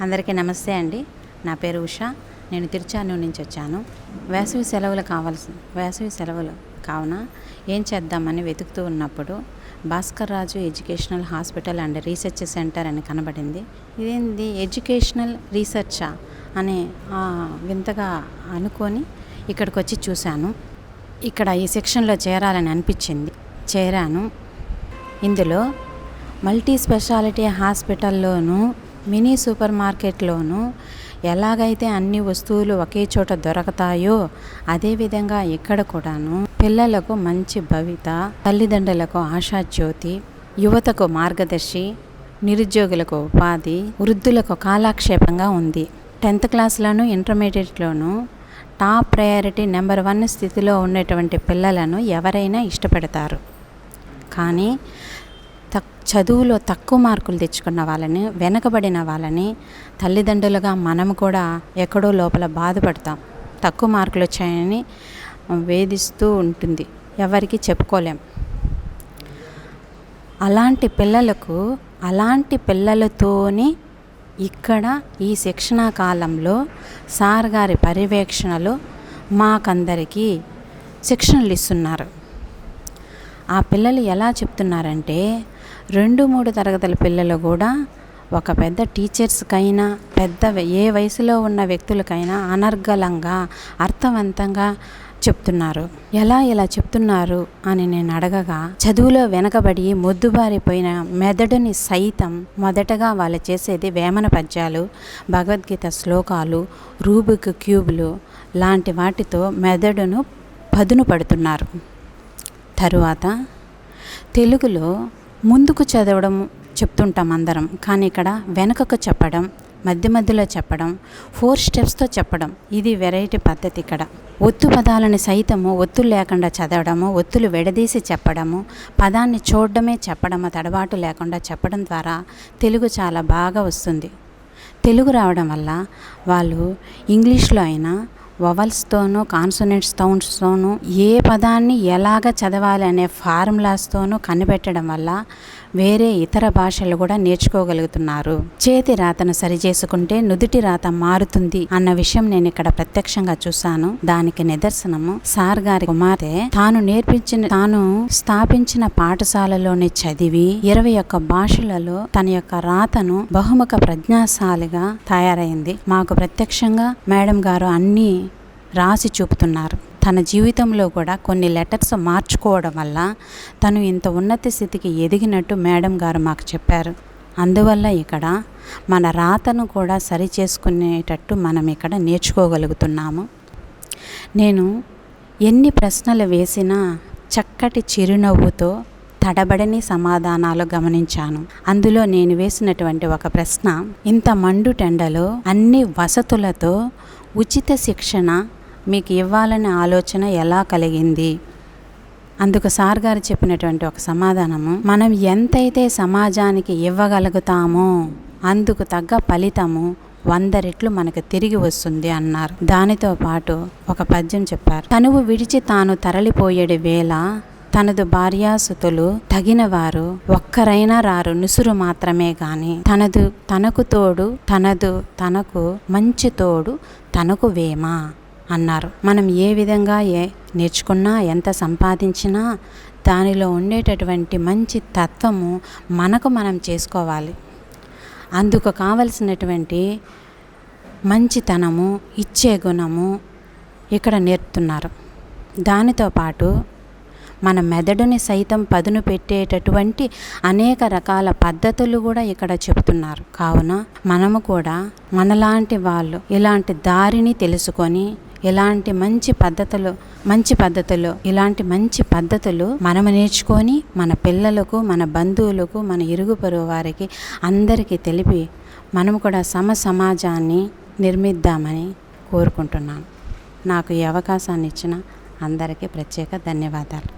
అందరికీ నమస్తే అండి. నా పేరు ఉష. నేను తిరుచానూరు నుంచి వచ్చాను. వేసవి సెలవులు కావాల్సి వేసవి సెలవులు కావున ఏం చేద్దామని వెతుకుతూ ఉన్నప్పుడు Bhaskar Raju educational hospital and research centre అని కనబడింది. ఇదేంది? ఎడ్యుకేషనల్ రీసెర్చా? అనే వింతగా అనుకొని ఇక్కడికి వచ్చి చూశాను. ఇక్కడ ఈ సెక్షన్లో చేరాలని అనిపించింది. చేరాను. ఇందులో మల్టీ స్పెషాలిటీ హాస్పిటల్లోనూ మినీ సూపర్ మార్కెట్లోనూ ఎలాగైతే అన్ని వస్తువులు ఒకే చోట దొరకతాయో అదేవిధంగా ఇక్కడ కూడాను పిల్లలకు మంచి భవిత తల్లిదండ్రులకు ఆశాజ్యోతి యువతకు మార్గదర్శి నిరుద్యోగులకు ఉపాధి వృద్ధులకు కాలాక్షేపంగా ఉంది. టెన్త్ క్లాస్లోను ఇంటర్మీడియట్లోను టాప్ ప్రయారిటీ నెంబర్ వన్ స్థితిలో ఉన్నటువంటి పిల్లలను ఎవరైనా ఇష్టపడతారు. కానీ తక్ చదువులో తక్కువ మార్కులు తెచ్చుకున్న వాళ్ళని వెనకబడిన వాళ్ళని తల్లిదండ్రులుగా మనం కూడా ఎక్కడో లోపల బాధపడతాం. తక్కువ మార్కులు వచ్చాయని వేధిస్తూ ఉంటుంది. ఎవరికి చెప్పుకోలేం. అలాంటి పిల్లలకు అలాంటి పిల్లలతోని ఇక్కడ ఈ శిక్షణా కాలంలో సార్ గారి పర్యవేక్షణలో మాకందరికీ శిక్షణలు ఇస్తున్నారు ఆ పిల్లలు ఎలా చెప్తున్నారంటే రెండు మూడు తరగతుల పిల్లలు కూడా ఒక పెద్ద టీచర్స్కైనా పెద్ద ఏ వయసులో ఉన్న వ్యక్తులకైనా అనర్గళంగా అర్థవంతంగా చెప్తున్నారు. ఎలా ఇలా చెప్తున్నారు అని నేను అడగగా చదువులో వెనకబడి మొద్దుబారిపోయిన మెదడుని సైతం మొదటగా వాళ్ళు చేసేది వేమన పద్యాలు భగవద్గీత శ్లోకాలు రూబిక్ క్యూబులు లాంటి వాటితో మెదడును పదును పడుతున్నారు. తరువాత తెలుగులో ముందుకు చదవడం చెప్తుంటాం అందరం. కానీ ఇక్కడ వెనుకకు చెప్పడం మధ్య మధ్యలో చెప్పడం ఫోర్ స్టెప్స్తో చెప్పడం ఇది వెరైటీ పద్ధతి ఇక్కడ. ఒత్తు పదాలను సైతము ఒత్తులు లేకుండా చదవడము ఒత్తులు విడదీసి చెప్పడము పదాన్ని చూడడమే చెప్పడము తడబాటు లేకుండా చెప్పడం ద్వారా తెలుగు చాలా బాగా వస్తుంది. తెలుగు రావడం వల్ల వాళ్ళు ఇంగ్లీష్లో అయినా వవల్స్తోనూ కాన్సోనెంట్ సౌండ్స్తోనూ ఏ పదాన్ని ఎలాగ చదవాలి అనే ఫార్ములాస్తోనూ కనిపెట్టడం వల్ల వేరే ఇతర భాషలు కూడా నేర్చుకోగలుగుతున్నారు. చేతి రాతను సరిచేసుకుంటే నుదుటి రాత మారుతుంది అన్న విషయం నేను ఇక్కడ ప్రత్యక్షంగా చూశాను. దానికి నిదర్శనము సార్ గారి కుమార్తె తాను నేర్పించిన తాను స్థాపించిన పాఠశాలలోనే చదివి ఇరవై ఒక్క భాషలలో తన యొక్క రాతను బహుముఖ ప్రజ్ఞాశాలిగా తయారైంది. మాకు ప్రత్యక్షంగా మేడం గారు అన్నీ రాసి చూపుతున్నారు. తన జీవితంలో కూడా కొన్ని లెటర్స్ మార్చుకోవడం వల్ల తను ఇంత ఉన్నత స్థితికి ఎదిగినట్టు మేడం గారు మాకు చెప్పారు. అందువల్ల ఇక్కడ మన రాతను కూడా సరి చేసుకునేటట్టు మనం ఇక్కడ నేర్చుకోగలుగుతున్నాము. నేను ఎన్ని ప్రశ్నలు వేసినా చక్కటి చిరునవ్వుతో తడబడని సమాధానాలు గమనించాను. అందులో నేను వేసినటువంటి ఒక ప్రశ్న ఇంత మండు టెండలో అన్ని వసతులతో ఉచిత శిక్షణ మీకు ఇవ్వాలనే ఆలోచన ఎలా కలిగింది? అందుకు సార్ గారు చెప్పినటువంటి ఒక సమాధానము మనం ఎంతైతే సమాజానికి ఇవ్వగలుగుతామో అందుకు తగ్గ ఫలితము వంద రెట్లు మనకు తిరిగి వస్తుంది అన్నారు. దానితో పాటు ఒక పద్యం చెప్పారు. తనువు విడిచి తాను తరలిపోయేడు వేళ తనదు భార్యాసుతులు తగినవారు ఒక్కరైనా రారు నుసురు మాత్రమే గాని. తనదు తనకు తోడు తనదు తనకు మంచి తోడు తనకు వేమా? అన్నారు. మనం ఏ విధంగా ఏ నేర్చుకున్నా ఎంత సంపాదించినా దానిలో ఉండేటటువంటి మంచి తత్వము మనకు మనం చేసుకోవాలి. అందుకు కావలసినటువంటి మంచితనము ఇచ్చే గుణము ఇక్కడ నేర్పుతున్నారు. దానితో పాటు మన మెదడుని సైతం పదును పెట్టేటటువంటి అనేక రకాల పద్ధతులు కూడా ఇక్కడ చెబుతున్నారు కావున మనము కూడా మనలాంటి వాళ్ళు ఇలాంటి దారిని తెలుసుకొని ఇలాంటి మంచి పద్ధతులు మంచి పద్ధతులు ఇలాంటి మంచి పద్ధతులు మనము నేర్చుకొని మన పిల్లలకు మన బంధువులకు మన ఇరుగు పొరుగు వారికి అందరికీ తెలిపి మనము కూడా సమ సమాజాన్ని నిర్మిద్దామని కోరుకుంటున్నాను. నాకు ఈ అవకాశాన్ని ఇచ్చిన అందరికీ ప్రత్యేక ధన్యవాదాలు.